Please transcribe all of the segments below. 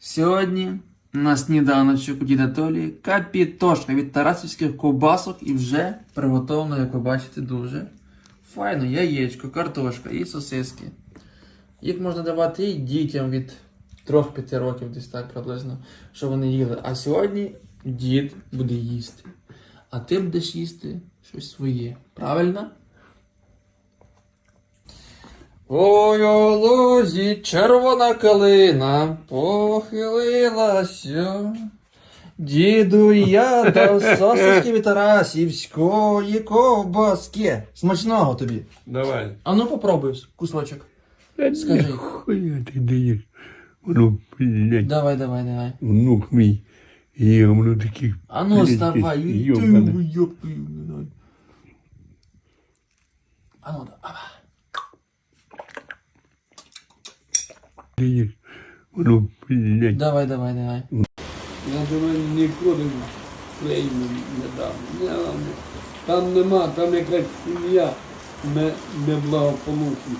Сьогодні на сніданочок у діда Толі капітошка від тарасівських ковбасок і вже приготовлено, як ви бачите, дуже файно. Яєчко, картошка і сосиски. Їх можна давати і дітям від 3-5 років, десь так приблизно, що вони їли. А сьогодні дід буде їсти. А ти будеш їсти щось своє. Правильно? Ой, у лузі червона калина похилилася. Діду я дав сосиски від Тарасівської ковбаски. Смачного тобі. Давай. А ну попробуй кусочок. Скажи. Хуя ти даєш. Воно, блядь, Давай, давай, давай. внук мій. І воно такі. А ну блядь, вставай. Ти, твою, давай. А ну, давай. Даєш. Воно, блядь. Давай, давай, давай. Я думаю, ніколи клеймо не дам. Не, дам. там нема, там якась сім'я не, неблагополучна.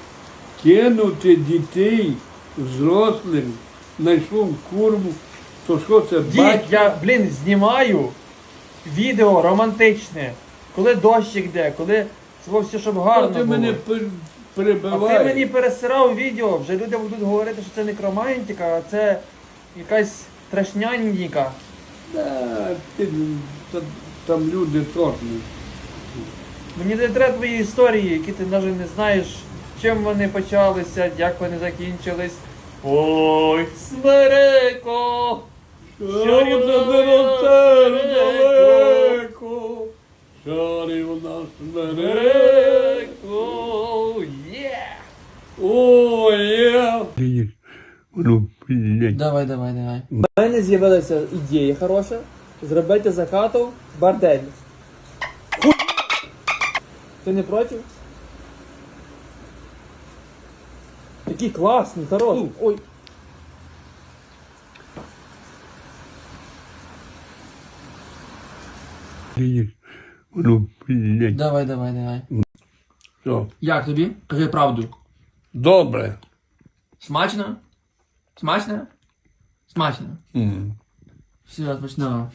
Кинути дітей взрослим, знайшов курву, то що це Дід, бать? я, блін, знімаю відео романтичне, коли дощик йде, коли це все, щоб Що гарно ти було. мене А ти мені пересирав відео, вже люди будуть говорити, що це не романтика, а це якась трешнянніка. Да, ти, та- там люди тошні. Мені не треба твої історії, які ти навіть не знаєш, чим вони почалися, як вони закінчились. Ой, смереко! Що це далеко? Шарів нас Смереко! Є! Ой, Воно, блядь. Давай, давай, давай. У мене з'явилася ідея хороша зробити за хату бордель. Ху... Ти не проти? Такий класний, хороший. Ой. Воно, блядь. Давай, давай, давай. Що? Як тобі? Кажи правду. Добре. Смачно? Смачно? Смачно. М. Все, смачного.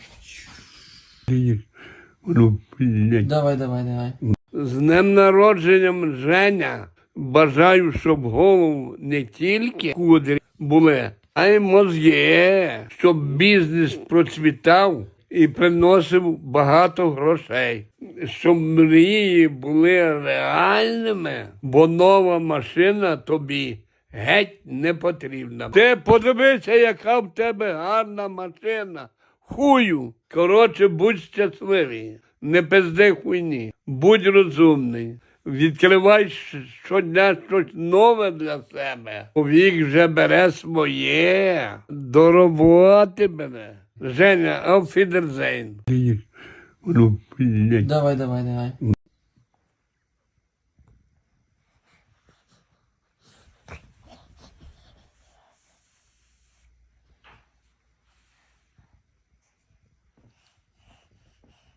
Воно, блядь. Давай, давай, давай. З днем народженням Женя. Бажаю, щоб голову не тільки кудрі були, а й мозги, щоб бізнес процвітав і приносив багато грошей, щоб мрії були реальними, бо нова машина тобі геть не потрібна. Ти подивися, яка в тебе гарна машина. Хую. Коротше, будь щасливий. Не пизди хуйні. Будь розумний. Відкривай щодня щось нове для себе. Вік вже бере своє. До роботи бере. Женя. Воно, блядь. Давай, давай, давай.